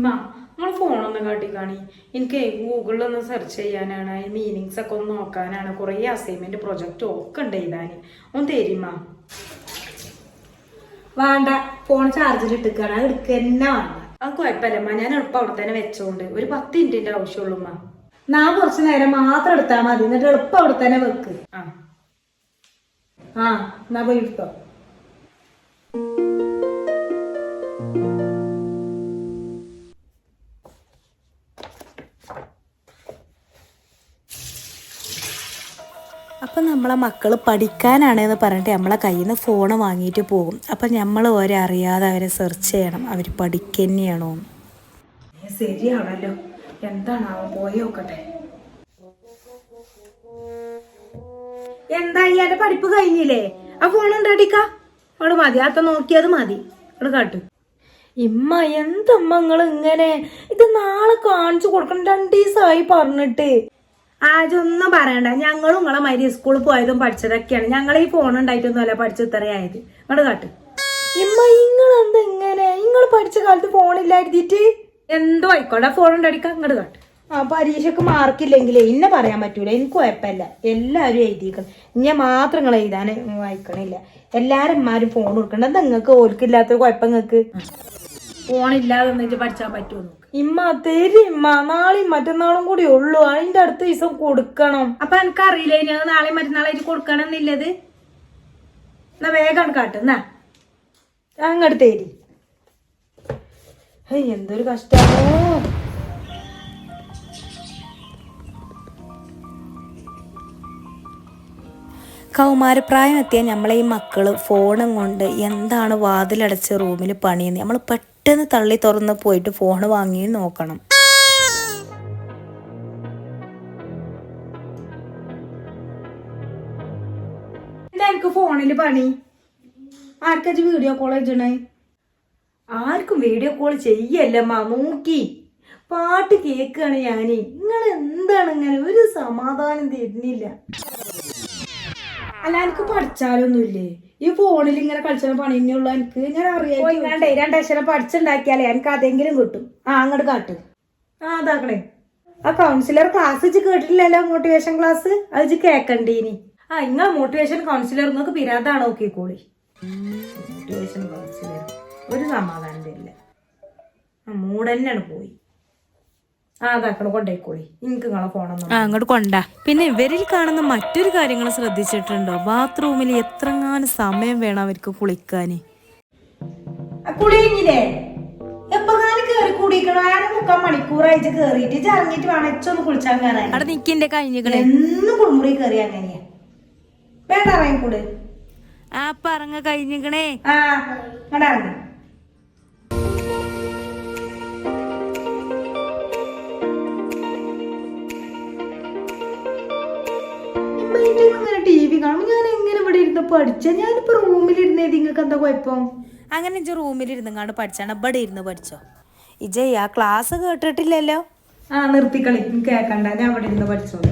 ഉമ്മ നിങ്ങൾ ഫോണൊന്ന് കാട്ടി കാണി എനിക്ക് ഗൂഗിളിൽ ഒന്ന് സെർച്ച് ചെയ്യാനാണ് അതിന് മീനിങ്സ് ഒക്കെ ഒന്ന് നോക്കാനാണ് കുറേ അസൈൻമെന്റ് പ്രൊജക്റ്റ് ഒക്കെ ഉണ്ട് എഴുതാൻ ഒന്ന് തരുമ്മ. വേണ്ട ഫോൺ ചാർജിൽ ഇട്ടിക്കാണ്. അത് എടുക്കുക തന്നെ വേണ്ട. അത് കുഴപ്പമില്ലമ്മ ഞാൻ എളുപ്പം അവിടെ തന്നെ വെച്ചോണ്ട്. ഒരു പത്ത് മിനിറ്റിന്റെ ആവശ്യമുള്ളൂ മാ നാ കുറച്ച് നേരം മാത്രം എടുത്താൽ മതി. എന്നിട്ട് എളുപ്പം അവിടെ തന്നെ വെക്ക്. ആ. ആ എന്നാ പോയി എടുത്തോ. നമ്മളെ മക്കൾ പഠിക്കാനാണ് എന്ന് പറഞ്ഞിട്ട് നമ്മളെ കയ്യിൽ നിന്ന് ഫോൺ വാങ്ങിയിട്ട് പോകും. അപ്പം നമ്മൾ ഓരെ അറിയാതെ അവരെ സെർച്ച് ചെയ്യണം. അവർ പഠിക്കന്നെയാണോ? ശരിയാണല്ലോ. എന്താണാവോ പോയി നോക്കട്ടെ. എന്താ ഇയാളുടെ പഠിപ്പ് കഴിഞ്ഞില്ലേ? ആ ഫോൺ ഉണ്ടാടിക്ക അവിടെ മതി. അത്ത നോക്കിയത് മതി. അവിടെ കാട്ടു. ഇമ്മ എന്തമ്മ നിങ്ങൾ ഇങ്ങനെ? ഇത് നാളെ കാണിച്ചു കൊടുക്കണം. രണ്ടു ദിവസമായി പറഞ്ഞിട്ട്. ആജൊന്നും പറയണ്ട. ഞങ്ങളും നിങ്ങളെ മരി സ്കൂളിൽ പോയതും പഠിച്ചതൊക്കെയാണ്. ഞങ്ങൾ ഈ ഫോൺ ഉണ്ടായിട്ടൊന്നുമല്ല പഠിച്ചു ഇത്രയായത് ഇങ്ങോട്ട് കാട്ടു. ഇമ്മ ഇങ്ങളെന്ത് ഇങ്ങനെ? നിങ്ങൾ പഠിച്ച കാലത്ത് ഫോൺ ഫോണില്ലായിരുന്നിട്ട് എന്തോ ആയിക്കോട്ടെ ഫോൺ ഉണ്ടടിക്കാം ഇങ്ങോട്ട് കാട്ടു. ആ പരീക്ഷക്ക് മാർക്കില്ലെങ്കിൽ ഇന്നെ പറയാൻ പറ്റൂല. എനിക്ക് കുഴപ്പമില്ല. എല്ലാവരും എഴുതിയിരിക്കണം ഞാൻ മാത്രം നിങ്ങൾ എഴുതാൻ വായിക്കണില്ല. അമ്മമാരും ഫോൺ കൊടുക്കണ്ട. എന്താ നിങ്ങൾക്ക് ഓൽക്കില്ലാത്ത കുഴപ്പം നിങ്ങൾക്ക് ഫോൺ ഇല്ലാതെ നിന്നിട്ട് പഠിച്ചാൻ പറ്റുമോ നോക്ക്. ഇമ്മ തരി ഇമ്മ. നാളെയും മറ്റന്നാളും കൂടി ഉള്ളു. അതിന്റെ അടുത്ത ദിവസം കൊടുക്കണം. അപ്പൊ എനിക്ക് അറിയില്ല ഇനി അത് നാളെ മറ്റന്നാളായിട്ട് കൊടുക്കണമെന്നില്ലത്. എന്നാ വേഗം കാട്ടുന്ന അങ്ങോട്ട് തരി. എന്തൊരു കഷ്ടോ കൗമാരപ്രായം എത്തിയ നമ്മളെ ഈ മക്കൾ ഫോണും കൊണ്ട് എന്താണ് വാതിലടച്ച് റൂമിൽ പണിയുന്നത് നമ്മൾ പെട്ടെന്ന് തള്ളി തുറന്ന് പോയിട്ട് ഫോൺ വാങ്ങി നോക്കണം. എനിക്ക് ഫോണിൽ പണി? ആർക്കാ വീഡിയോ കോൾ ചെയ്യണേ? ആർക്കും വീഡിയോ കോൾ ചെയ്യല്ലമ്മ നോക്കി. പാട്ട് കേക്കാണ് ഞാൻ നിങ്ങൾ എന്താണ് ഇങ്ങനെ ഒരു സമാധാനം തരുന്നില്ല? അല്ല എനിക്ക് പഠിച്ചാലൊന്നുമില്ലേ? ഈ ഫോണിൽ ഇങ്ങനെ കളിച്ചാൽ പണി തന്നെയുള്ളൂ എനിക്ക് ഞാൻ അറിയാം രണ്ടാഴ്ച പഠിച്ചുണ്ടാക്കിയാലേ എനിക്ക് അതെങ്കിലും കിട്ടും. ആ അങ്ങോട്ട് കാട്ട്. ആ അതാക്കണേ ആ കൗൺസിലർ ക്ലാസ് വെച്ച് കേട്ടിട്ടില്ലല്ലോ മോട്ടിവേഷൻ ക്ലാസ് അത് വെച്ച് കേക്കണ്ടീനി. ആ ഇങ്ങ മോട്ടിവേഷൻ കൗൺസിലർ നിങ്ങൾക്ക് പിരാതാണ് നോക്കിക്കോളി. മോട്ടിവേഷൻ കൗൺസിലർ ഒരു സമാധാനം തരില്ല. ആ മൂട് തന്നെയാണ് പോയി ആ അതാക്കണം കൊണ്ടേക്കോളി എനിക്ക് നിങ്ങളെ ഫോണൊന്നും ആ അങ്ങോട്ട് കൊണ്ടാ. പിന്നെ ഇവരിൽ കാണുന്ന മറ്റൊരു കാര്യങ്ങൾ ശ്രദ്ധിച്ചിട്ടുണ്ടോ? ബാത്റൂമിൽ എത്രങ്ങാനും സമയം വേണം അവർക്ക് കുളിക്കാൻ കുളിയില്ലേ മണിക്കൂറായിട്ട് കേറിയിട്ട് വേണം കുളിച്ചാൻ കയറാൻ അവിടെ നിക്കിന്റെ കഴിഞ്ഞിക്കണേ. എന്നും കുളിമുറി കയറി അങ്ങനെയാ. വേണ്ട ഇറങ്ങിക്കൂട്? ആ പറങ്ങ കഴിഞ്ഞിക്കണേ. ആ അങ്ങോട്ട് ഇറങ്ങി ഇങ്ങനെ ടി വി കാണും ഞാൻ എങ്ങനെ ഇവിടെ ഇരുന്ന് പഠിച്ച? ഞാനിപ്പോ റൂമിലിരുന്നേ നിങ്ങൾക്ക് എന്താ കുഴപ്പം? അങ്ങനെ ഇജ്ജ് റൂമിലിരുന്ന് കണ്ട് പഠിച്ചാണ്. ഇവിടെ ഇരുന്ന് പഠിച്ചോ? ഇജയ് ആ ക്ലാസ് കേട്ടിട്ടില്ലല്ലോ? ആ നിർത്തിക്കളി. കേക്കണ്ട. ഞാൻ അവിടെ ഇരുന്ന് പഠിച്ചോളൂ.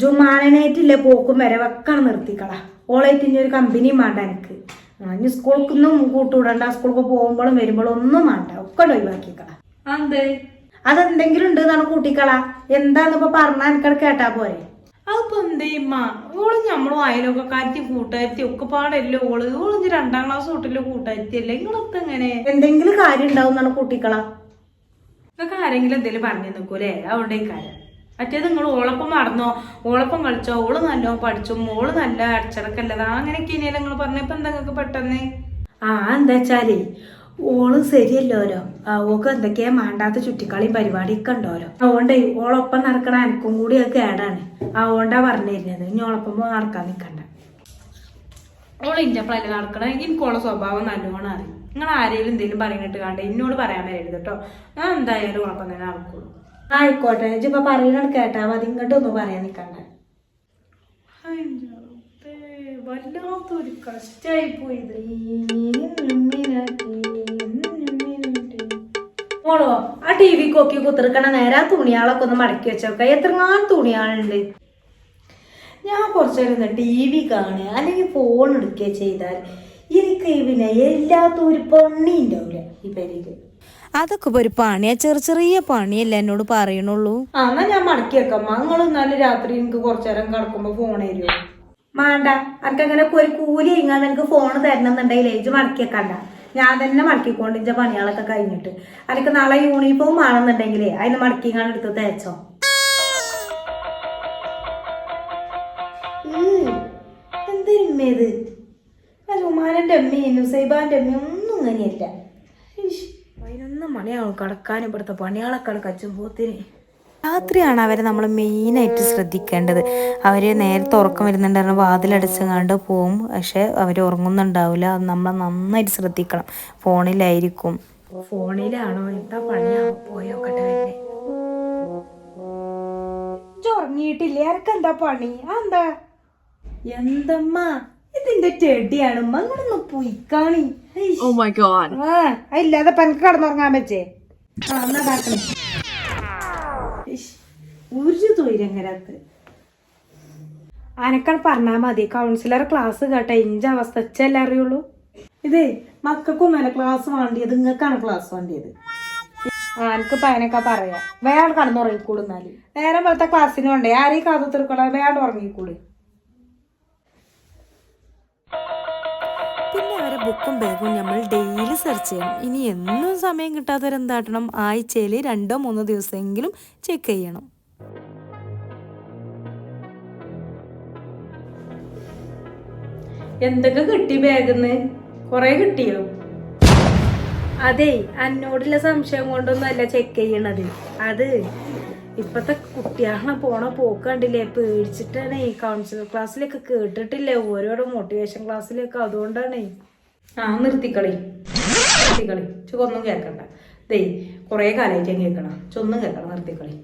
ജുമാനേറ്റില്ലേ പോക്കും വരെ വെക്കണം നിർത്തിക്കളാ. ഇനി ഒരു കമ്പനിയും വേണ്ട എനിക്ക്. ഇനി സ്കൂൾക്കൊന്നും കൂട്ടുവിടണ്ട സ്കൂൾക്ക് പോകുമ്പോഴും വരുമ്പോഴും ഒന്നും വേണ്ട ഒക്കെ ഒഴിവാക്കിക്കള അതെന്തെങ്കിലും ഉണ്ട് എന്നാണ് കൂട്ടിക്കള എന്താന്ന് ഇപ്പൊ പറഞ്ഞാ എനിക്കത് കേട്ടാ പോരെ. അതിപ്പോ എന്തേ ഇമ്മ? ഓൾ നമ്മളും അയലൊക്കെ കാറ്റി കൂട്ടാറ്റി ഒക്കെ പാടല്ലേ ഓൾ? ഓൾ ഇഞ്ഞി രണ്ടാം ക്ലാസ് തൊട്ടിൽ കൂട്ടാറ്റിയല്ലേ നിങ്ങളൊക്കെ എങ്ങനെ എന്തെങ്കിലും കാര്യം ഉണ്ടാവും എന്നാണ് കൂട്ടിക്കള നിങ്ങൾക്ക് ആരെങ്കിലും എന്തെങ്കിലും പറഞ്ഞു നിൽക്കൂലേ അവിടെ കാര്യം. മറ്റേത് നിങ്ങൾ ഓളപ്പം മറന്നോ? ഓളപ്പം കളിച്ചോ? ഓൾ നല്ലോ പഠിച്ചു. മോൾ നല്ല അടിച്ചിറക്കല്ലതാ അങ്ങനെയൊക്കെ ഇനിയല്ലേ നിങ്ങൾ പറഞ്ഞപ്പോ എന്താ നിങ്ങൾക്ക് പെട്ടെന്ന്? ആ എന്താ വെച്ചാലേ ഓൾ ശരിയല്ലോരോ ഓക്ക് എന്തൊക്കെയാ മാണ്ടാത്ത പരിപാടി പരിപാടിയൊക്കെ ഉണ്ടോലോ? അതുകൊണ്ട് ഓളൊപ്പം നടക്കണ എനിക്കും കൂടി അത് കേടാണ്. അതുകൊണ്ടാ പറഞ്ഞിരുന്നത്. ഇനി ഓളൊപ്പം നടക്കാൻ നിക്കണ്ട. ഓൾ ഇന്റെ പ്ലല്ല നടക്കണ എനിക്ക് ഓളെ സ്വഭാവം നല്ലോണം അറിയും. നിങ്ങൾ ആരെങ്കിലും എന്തെങ്കിലും പറയുന്നിട്ട് കണ്ടേ എന്നോട് പറയാൻ വരരുത് കേട്ടോ ഞാൻ എന്തായാലും ഓളപ്പം തന്നെ നടക്കുള്ളൂ. ആയിക്കോട്ടെ ഇജ്ജിപ്പൊ പറയണത് കേട്ടാ മതി ഇങ്ങോട്ട് ഇങ്ങോട്ടൊന്നും പറയാൻ നിക്കണ്ട. വല്ലാത്തൊരു കഷ്ടായി പോയത് മോളോ ആ ടി വി കൊക്കി കുത്തിർക്കണ നേരെ തുണിയാളൊക്കെ ഒന്ന് മടക്കി വെച്ചോക്ക. എത്രങ്ങാനും തുണിയാളുണ്ട്. ഞാൻ കുറച്ചു നേരം ടി വി കാണുക അല്ലെങ്കിൽ ഫോൺ എടുക്കുക ചെയ്താൽ എനിക്ക് പിന്നെ എല്ലാത്തും ഒരു പണി ഉണ്ടാവില്ല ഈ പേരേക്ക് അതൊക്കെ ഒരു പണിയാ. ചെറിയ ചെറിയ പണിയല്ല എന്നോട് പറയണുള്ളൂ. എന്നാ ഞാൻ മടക്കി വെക്കാം നിങ്ങൾ രാത്രി എനിക്ക് കുറച്ചു നേരം കിടക്കുമ്പോ ഫോൺ തരുമോ മാണ്ട അനക്ക് അങ്ങനെ ഒരു കൂലി ഇങ്ങാണ്ട് എനിക്ക് ഫോൺ തരണം എന്നുണ്ടെങ്കിൽ ഏജ് മടക്കി വെക്കണ്ട ഞാൻ തന്നെ മടക്കിക്കൊണ്ട് ഇഞ്ച പണികളൊക്കെ കഴിഞ്ഞിട്ട്. എനിക്ക് നാളെ യൂണിഫോം ആണെന്നുണ്ടെങ്കിലേ അതിന് മടക്കി ഞാൻ എടുത്ത് തേച്ചോ. എന്തിനുമ്മേത് ഉമാനന്റെ അമ്മയും സൈബാന്റെ അമ്മയും ഒന്നും ഇങ്ങനെയല്ല. പതിനൊന്ന് മണിയാവും കിടക്കാൻ ഇവിടുത്തെ പണികളൊക്കെ കച്ചുമ്പോത്തിന് രാത്രിയാണ് അവരെ നമ്മൾ മെയിനായിട്ട് ശ്രദ്ധിക്കേണ്ടത്. അവർ നേരത്തെ ഉറക്കം വരുന്നുണ്ടായിരുന്നു വാതിലടച്ചങ്ങാണ്ട് പോവും. പക്ഷെ അവർ ഉറങ്ങുന്നുണ്ടാവില്ല അത് നമ്മൾ നന്നായിട്ട് ശ്രദ്ധിക്കണം. ഫോണിലായിരിക്കും. ഫോണിലാണോ? എന്താ പണിയാവോ പോയോക്കട്ടെ വരുന്നേ? ഉറങ്ങിയിട്ടില്ലേ? ആർക്കെന്താ പണി? എന്താ എന്തമ്മ? ഇതിന്റെ ടെടിയാണ് മങ്ങളൊന്ന് പൊയ്ക്കാണി. ഓ മൈ ഗോഡ് ആ ഇല്ലാതെ പനക്ക് കടന്നുറങ്ങാൻ പറ്റേ. ആ എന്നാ കാട്ടണേ ഒരു തൊയിരങ്ങരത്ത് അനക്കാണ് പറഞ്ഞാ മതി. കൗൺസിലർ ക്ലാസ് കേട്ട ഇഞ്ച അവസ്ഥ വെച്ചല്ലേ അറിയുള്ളൂ. ഇതേ അല്ല ക്ലാസ് വേണ്ടിയത് നിങ്ങൾക്കാണ് ക്ലാസ് വേണ്ടിയത്. ആനക്ക് പയനൊക്കെ പറയാം. വേറെ കടന്നുറങ്ങിക്കൂടുന്നാൽ നേരം പോലത്തെ ക്ലാസ്സിന് വേണ്ടേ? ആരെയും കാത്തു തീർക്കണം വേണ്ട ഉറങ്ങിക്കൂട് ബുക്കും ബാഗും നമ്മൾ ഡെയിലി സെർച്ച് ചെയ്യണം. ഇനി എന്നും സമയം കിട്ടാത്തവരെന്താട്ടണം ആഴ്ചയിൽ രണ്ടോ മൂന്നോ ദിവസമെങ്കിലും ചെക്ക് ചെയ്യണം. എന്തൊക്കെ കിട്ടി ബാഗിന്ന്? കൊറേ കിട്ടിയോ? അതെ എന്നോടുള്ള സംശയം കൊണ്ടൊന്നും അല്ല ചെക്ക് ചെയ്യണത്. അത് ഇപ്പത്തെ കുട്ടികളെ പോണ പോക്ക് കണ്ടില്ലേ? പേടിച്ചിട്ടാണ്. ഈ കൗൺസിലർ ക്ലാസ്സിലൊക്കെ കേട്ടിട്ടില്ലേ? ഓരോരോ മോട്ടിവേഷൻ ക്ലാസ്സിലൊക്കെ അതുകൊണ്ടാണ്. ആ നിർത്തിക്കളി. നിർത്തിക്കളി. ചൊന്നും കേൾക്കണ്ട. ദേ കുറേ കാലായിട്ട് ഞാൻ കേൾക്കണം. ചൊന്നും കേൾക്കണം നിർത്തിക്കളി.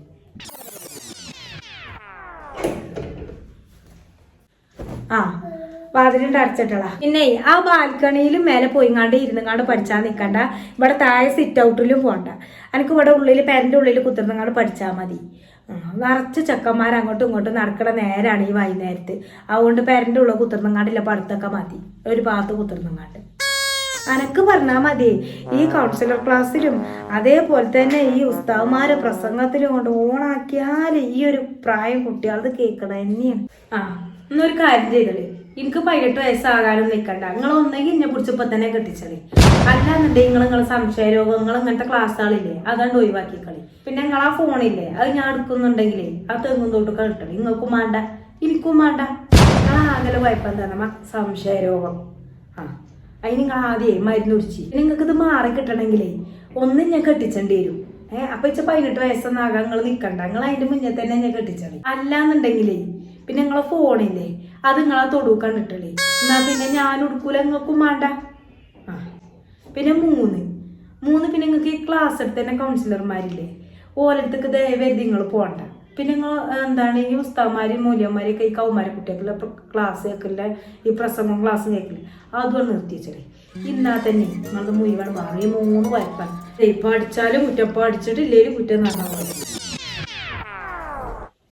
ആ വാതിലിന്റെ അടച്ചിട്ടളാ പിന്നെ ആ ബാൽക്കണിയിൽ മേലെ പോയിങ്ങാണ്ട് ഇരുന്നങ്ങാണ്ട് പഠിച്ചാൽ നിൽക്കണ്ട ഇവിടെ താഴെ സിറ്റ് ഔട്ടിലും പോകണ്ട എനിക്ക് ഇവിടെ ഉള്ളിൽ പേരന്റെ ഉള്ളിൽ കുത്തിർന്നങ്ങാണ്ട് പഠിച്ചാൽ മതി. നിറച്ച് ചെക്കന്മാർ അങ്ങോട്ടും ഇങ്ങോട്ടും നടക്കണ നേരാണ് ഈ വൈകുന്നേരത്ത്. അതുകൊണ്ട് പെരന്റെ ഉള്ളിൽ കുത്തിർന്നങ്ങാണ്ടില്ല പഠിത്തൊക്കെ മതി. ഒരു ഭാഗത്ത് കുത്തിർന്നങ്ങാണ്ട് അനക്ക് പറഞ്ഞാൽ മതി. ഈ കൗൺസിലർ ക്ലാസ്സിലും അതേപോലെ തന്നെ ഈ ഉസ്താവുമാരെ പ്രസംഗത്തിലും കൊണ്ട് ഓണാക്കിയാൽ ഈ ഒരു പ്രായം കുട്ടികളത് കേൾക്കണം തന്നെയാണ്. ആ എന്നൊരു കാര്യം ചെയ്തത് എനിക്ക് പതിനെട്ട് വയസ്സാകാനും നിൽക്കണ്ട നിങ്ങൾ ഒന്നെങ്കിൽ എന്നെ കുറിച്ച് ഇപ്പം തന്നെ കെട്ടിച്ചളി. അല്ലാന്നുണ്ടെങ്കിൽ നിങ്ങൾ നിങ്ങളെ സംശയ രോഗങ്ങൾ ഇങ്ങനത്തെ ക്ലാസ്സുകളില്ലേ അതാണ്ട് ഒഴിവാക്കിക്കളി. പിന്നെ നിങ്ങൾ ആ ഫോണില്ലേ അത് ഞാൻ എടുക്കുന്നുണ്ടെങ്കിലേ അത് തെങ്ങും തൊട്ട് കിട്ടണം നിങ്ങൾക്കും വേണ്ട എനിക്കും വേണ്ട. ആ അങ്ങനെ വായ്പ എന്താണ് സംശയ രോഗം. ആ. അതിന് നിങ്ങൾ ആദ്യമേ മരുന്ന് കുടിച്ച്. നിങ്ങൾക്ക് ഇത് മാറി കിട്ടണമെങ്കിലേ ഒന്നും ഞാൻ കെട്ടിച്ചേണ്ടി വരും. ഏഹ് അപ്പൊ ഇച്ച പതിനെട്ട് വയസ്സൊന്നാകാൻ നിങ്ങൾ നിൽക്കണ്ട. നിങ്ങൾ അതിന്റെ മുന്നേ തന്നെ ഞാൻ കെട്ടിച്ചളി. അല്ലാന്നുണ്ടെങ്കിലേ പിന്നെ നിങ്ങളെ ഫോണില്ലേ അത് നിങ്ങളെ തൊടുക്കാൻ ഇട്ടളേ. എന്നാ പിന്നെ ഞാൻ ഉടുക്കൂല നിങ്ങൾക്കും വേണ്ട ആ പിന്നെ മൂന്ന്. മൂന്ന് പിന്നെ നിങ്ങൾക്ക് ഈ ക്ലാസ് എടുത്ത് തന്നെ കൗൺസിലർമാരില്ലേ ഓരോരുത്തർക്ക് ദയവേദി നിങ്ങൾ പോകണ്ട പിന്നെ നിങ്ങൾ എന്താണ് ഈ ഉസ്താവന്മാരും മൂല്യന്മാരെയൊക്കെ ഈ കൗമാര കുട്ടികൾക്കുള്ള ക്ലാസ് കേൾക്കില്ല ഈ പ്രസംഗം ക്ലാസ് കേൾക്കില്ല അതുകൊണ്ട് നിർത്തിച്ചേ ഇന്നാ തന്നെ നിങ്ങളത് മുഴുവൻ മാറി മൂന്ന് വരപ്പാണ് ഇപ്പം അടിച്ചാലും കുറ്റപ്പം അടിച്ചിട്ടില്ലേലും കുറ്റം നടന്നാൽ മതി